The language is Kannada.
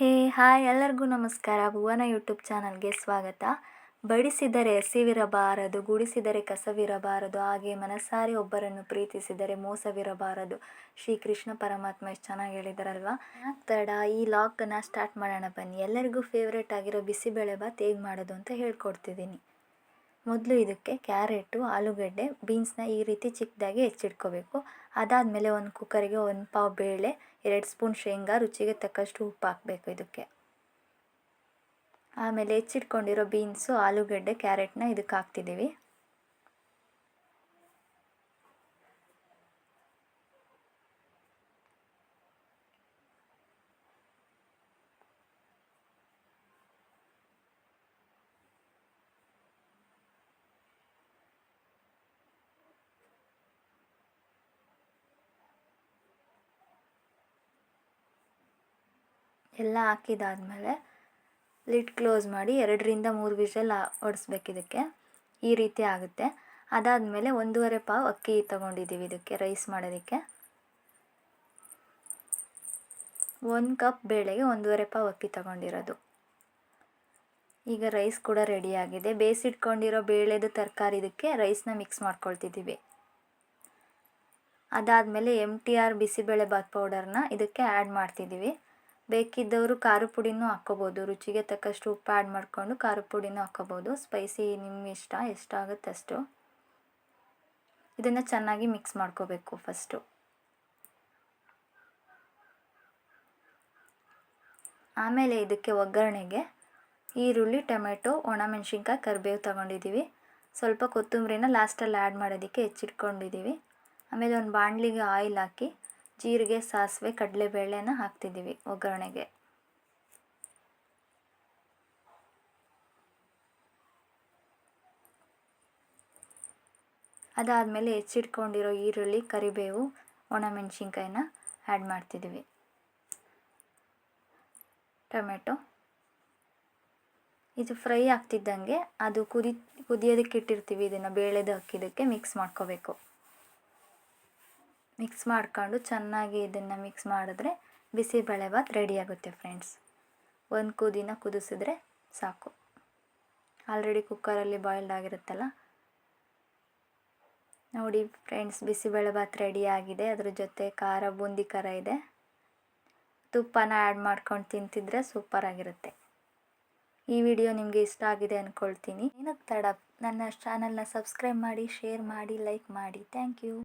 ಹೇ, ಹಾಯ್ ಎಲ್ಲರಿಗೂ ನಮಸ್ಕಾರ. ಭುವನ ಯೂಟ್ಯೂಬ್ ಚಾನಲ್ಗೆ ಸ್ವಾಗತ. ಬಡಿಸಿದರೆ ಹಸಿವಿರಬಾರದು, ಗುಡಿಸಿದರೆ ಕಸವಿರಬಾರದು, ಹಾಗೆ ಮನಸಾರಿ ಒಬ್ಬರನ್ನು ಪ್ರೀತಿಸಿದರೆ ಮೋಸವಿರಬಾರದು. ಶ್ರೀಕೃಷ್ಣ ಪರಮಾತ್ಮ ಎಷ್ಟು ಚೆನ್ನಾಗಿ ಹೇಳಿದಾರಲ್ವಾ? ತಡ ಈ ಲಾಕ್ನ ಸ್ಟಾರ್ಟ್ ಮಾಡೋಣ ಬನ್ನಿ. ಎಲ್ಲರಿಗೂ ಫೇವ್ರೇಟ್ ಆಗಿರೋ ಬಿಸಿಬೇಳೆ ಬಾತ್ ಹೇಗೆ ಮಾಡೋದು ಅಂತ ಹೇಳ್ಕೊಡ್ತಿದ್ದೀನಿ. ಮೊದಲು ಇದಕ್ಕೆ ಕ್ಯಾರೆಟು, ಆಲೂಗಡ್ಡೆ, ಬೀನ್ಸ್ನ ಈ ರೀತಿ ಚಿಕ್ಕದಾಗಿ ಹೆಚ್ಚಿಟ್ಕೋಬೇಕು. ಅದಾದಮೇಲೆ ಒಂದು ಕುಕ್ಕರಿಗೆ ಒಂದು ಪಾವು ಬೇಳೆ, ಎರಡು ಸ್ಪೂನ್ ಶೇಂಗಾ, ರುಚಿಗೆ ತಕ್ಕಷ್ಟು ಉಪ್ಪು ಹಾಕಬೇಕು ಇದಕ್ಕೆ. ಆಮೇಲೆ ಹೆಚ್ಚಿಟ್ಕೊಂಡಿರೋ ಬೀನ್ಸು, ಆಲೂಗಡ್ಡೆ, ಕ್ಯಾರೆಟ್ನ ಇದಕ್ಕೆ ಹಾಕ್ತಿದ್ದೀವಿ. ಎಲ್ಲ ಹಾಕಿದಾದ್ಮೇಲೆ ಲಿಡ್ ಕ್ಲೋಸ್ ಮಾಡಿ ಎರಡರಿಂದ ಮೂರು ವಿಷಲ್ ಹೊಡೆಸ್ಬೇಕು ಇದಕ್ಕೆ. ಈ ರೀತಿ ಆಗುತ್ತೆ. ಅದಾದಮೇಲೆ ಒಂದೂವರೆ ಪಾವು ಅಕ್ಕಿ ತೊಗೊಂಡಿದ್ದೀವಿ ಇದಕ್ಕೆ, ರೈಸ್ ಮಾಡೋದಕ್ಕೆ. ಒಂದು ಕಪ್ ಬೇಳೆಗೆ ಒಂದೂವರೆ ಪಾವು ಅಕ್ಕಿ ತೊಗೊಂಡಿರೋದು. ಈಗ ರೈಸ್ ಕೂಡ ರೆಡಿಯಾಗಿದೆ ಬೇಯಿಸಿಟ್ಕೊಂಡಿರೋ ಬೇಳೆದು ತರಕಾರಿ ಇದಕ್ಕೆ ರೈಸ್ನ ಮಿಕ್ಸ್ ಮಾಡ್ಕೊಳ್ತಿದ್ದೀವಿ. ಅದಾದಮೇಲೆ M T R bisibele bath ಪೌಡರ್ನ ಇದಕ್ಕೆ ಆ್ಯಡ್ ಮಾಡ್ತಿದ್ದೀವಿ. ಬೇಕಿದ್ದವರು ಖಾರ ಪುಡಿನೂ ಹಾಕ್ಕೋಬೋದು. ರುಚಿಗೆ ತಕ್ಕಷ್ಟು ಉಪ್ಪು ಆ್ಯಡ್ ಮಾಡಿಕೊಂಡು ಖಾರ ಪುಡಿನೂ ಹಾಕ್ಕೋಬೋದು. ಸ್ಪೈಸಿ ನಿಮ್ಮ ಇಷ್ಟ ಎಷ್ಟಾಗುತ್ತೆ ಅಷ್ಟು. ಇದನ್ನು ಚೆನ್ನಾಗಿ ಮಿಕ್ಸ್ ಮಾಡ್ಕೋಬೇಕು ಫಸ್ಟು ಆಮೇಲೆ ಇದಕ್ಕೆ ಒಗ್ಗರಣೆಗೆ ಈರುಳ್ಳಿ, ಟೊಮೆಟೊ ಒಣಮೆಣ್ಸಿನ್ಕಾಯಿ ಕರಿಬೇವು ತೊಗೊಂಡಿದ್ದೀವಿ ಸ್ವಲ್ಪ ಕೊತ್ತಂಬರಿನ ಲಾಸ್ಟಲ್ಲಿ ಆ್ಯಡ್ ಮಾಡೋದಕ್ಕೆ ಹೆಚ್ಚಿಟ್ಕೊಂಡಿದ್ದೀವಿ ಆಮೇಲೆ ಒಂದು ಬಾಣಲಿಗೆ ಆಯಿಲ್ ಹಾಕಿ ಜೀರಿಗೆ, ಸಾಸಿವೆ, ಕಡಲೆಬೇಳೆನ ಹಾಕ್ತಿದ್ದೀವಿ ಒಗ್ಗರಣೆಗೆ. ಅದಾದಮೇಲೆ ಹೆಚ್ಚಿಟ್ಕೊಂಡಿರೋ ಈರುಳ್ಳಿ, ಕರಿಬೇವು, ಒಣಮೆಣ್ಸಿನ್ಕಾಯಿನ ಆ್ಯಡ್ ಮಾಡ್ತಿದ್ದೀವಿ. ಟೊಮೆಟೊ. ಇದು ಫ್ರೈ ಆಗ್ತಿದ್ದಂಗೆ ಅದು ಕುದಿ, ಕುದಿಯೋದಕ್ಕೆ ಇಟ್ಟಿರ್ತೀವಿ, ಇದನ್ನು ಬೇಳೆದು ಹಾಕಿದ್ದಕ್ಕೆ ಮಿಕ್ಸ್ ಮಾಡ್ಕೋಬೇಕು. ಮಿಕ್ಸ್ ಮಾಡ್ಕೊಂಡು ಚೆನ್ನಾಗಿ ಇದನ್ನು ಮಿಕ್ಸ್ ಮಾಡಿದ್ರೆ ಬಿಸಿಬೇಳೆಭಾತ್ ರೆಡಿ ಆಗುತ್ತೆ ಫ್ರೆಂಡ್ಸ್. ಒಂದು ಕುದಿನ ಕುದಿಸಿದ್ರೆ ಸಾಕು. ಆಲ್ರೆಡಿ ಕುಕ್ಕರಲ್ಲಿ ಬಾಯ್ಲ್ಡ್ ಆಗಿರುತ್ತಲ್ಲ? ನೋಡಿ ಫ್ರೆಂಡ್ಸ್ ಬಿಸಿಬೇಳೆಭಾತ್ ರೆಡಿ ಆಗಿದೆ. ಅದ್ರ ಜೊತೆ ಖಾರ ಬೂಂದಿ ಖಾರ ಇದೆ. ತುಪ್ಪನ ಆ್ಯಡ್ ಮಾಡ್ಕೊಂಡು ತಿಂತಿದ್ರೆ ಸೂಪರಾಗಿರುತ್ತೆ ಈ ವಿಡಿಯೋ ನಿಮಗೆ ಇಷ್ಟ ಆಗಿದೆ ಅಂದ್ಕೊಳ್ತೀನಿ ಏನಕ್ಕೆ ತಡ, ನನ್ನ ಚಾನಲ್ನ ಸಬ್ಸ್ಕ್ರೈಬ್ ಮಾಡಿ, ಶೇರ್ ಮಾಡಿ, ಲೈಕ್ ಮಾಡಿ. Thank you.